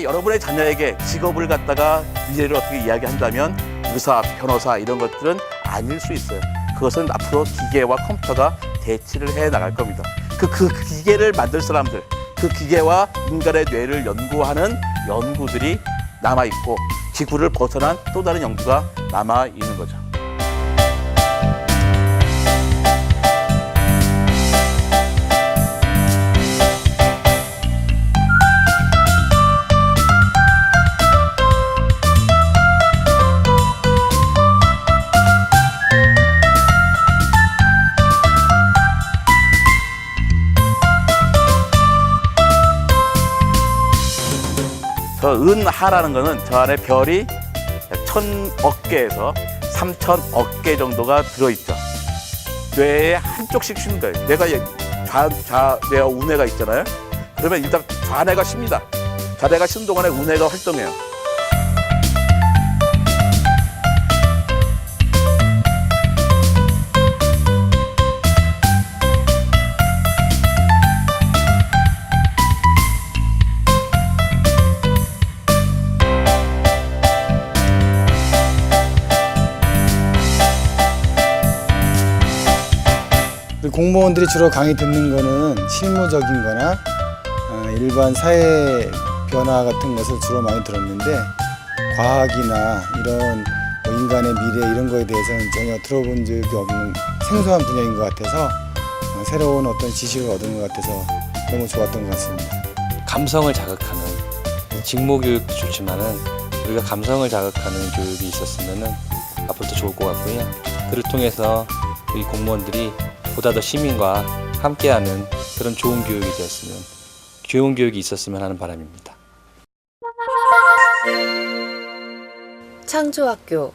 여러분의 자녀에게 직업을 갖다가 미래를 어떻게 이야기한다면 의사, 변호사 이런 것들은 아닐 수 있어요. 그것은 앞으로 기계와 컴퓨터가 대치를 해 나갈 겁니다. 그, 그 기계를 만들 사람들, 그 기계와 인간의 뇌를 연구하는 연구들이 남아 있고 지구를 벗어난 또 다른 연구가 남아 있는 거죠. 저 은하라는 거는 저 안에 별이 천억 개에서 삼천억 개 정도가 들어있죠. 뇌에 한쪽씩 쉬는 거예요. 내가 예- 좌, 좌, 뇌와 우뇌가 있잖아요. 그러면 일단 좌뇌가 쉽니다. 좌뇌가 쉬는 동안에 우뇌가 활동해요. 공무원들이 주로 강의 듣는 거는 실무적인 거나 어, 일반 사회 변화 같은 것을 주로 많이 들었는데 과학이나 이런 뭐 인간의 미래 이런 거에 대해서는 전혀 들어본 적이 없는 생소한 분야인 것 같아서 어, 새로운 어떤 지식을 얻은 것 같아서 너무 좋았던 것 같습니다. 감성을 자극하는 직무 교육도 좋지만은 우리가 감성을 자극하는 교육이 있었으면은 앞으로도 좋을 것 같고요. 그를 통해서 우리 공무원들이 보다 더 시민과 함께하는 그런 좋은 교육이 되었으면 좋은 교육이 있었으면 하는 바람입니다. 창조학교